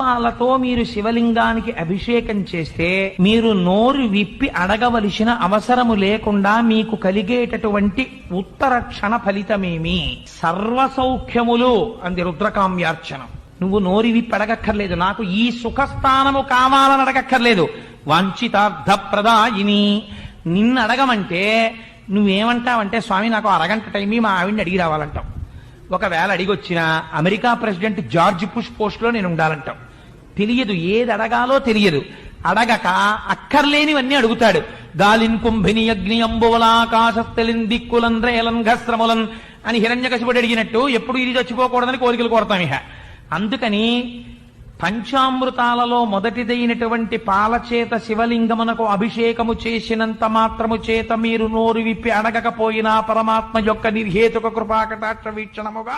పాలతో మీరు శివలింగానికి అభిషేకం చేస్తే మీరు నోరు విప్పి అడగవలసిన అవసరము లేకుండా మీకు కలిగేటటువంటి ఉత్తర క్షణ ఫలితమేమి? సర్వ సౌఖ్యములు అంది రుద్రకామ్యార్చనం. నువ్వు నోరి విప్పి అడగక్కర్లేదు నాకు ఈ సుఖస్థానము కావాలని అడగక్కర్లేదు. వాంఛితార్థ ప్రదాయిని నిన్ను అడగమంటే నువ్వేమంటావంటే స్వామి నాకు అరగంట టైం మా ఆవిడ్ని అడిగి రావాలంటావు ఒకవేళ అడిగొచ్చిన అమెరికా ప్రెసిడెంట్ జార్జ్ పుష్ పోస్ట్లో నేను ఉండాలంటాం. తెలియదు ఏది అడగాలో తెలియదు. అడగక అక్కర్లేనివన్నీ అడుగుతాడు. గాలిన్ కుంభిని అగ్ని అంబువలాకాశస్థలిన్ దిక్కులన్ రేలన్ ఘస్రములన్ అని హిరణ్యకశిపుడు అడిగినట్టు ఎప్పుడు ఇది చచ్చిపోకూడదని కోరికలు కోరతాం ఇహ. అందుకని పంచామృతాలలో మొదటిదైనటువంటి పాలచేత శివలింగమునకు అభిషేకము చేసినంత మాత్రము చేత మీరు నోరు విప్పి అడగకపోయినా పరమాత్మ యొక్క నిర్హేతుక కృపాకటాక్ష వీక్షణముగా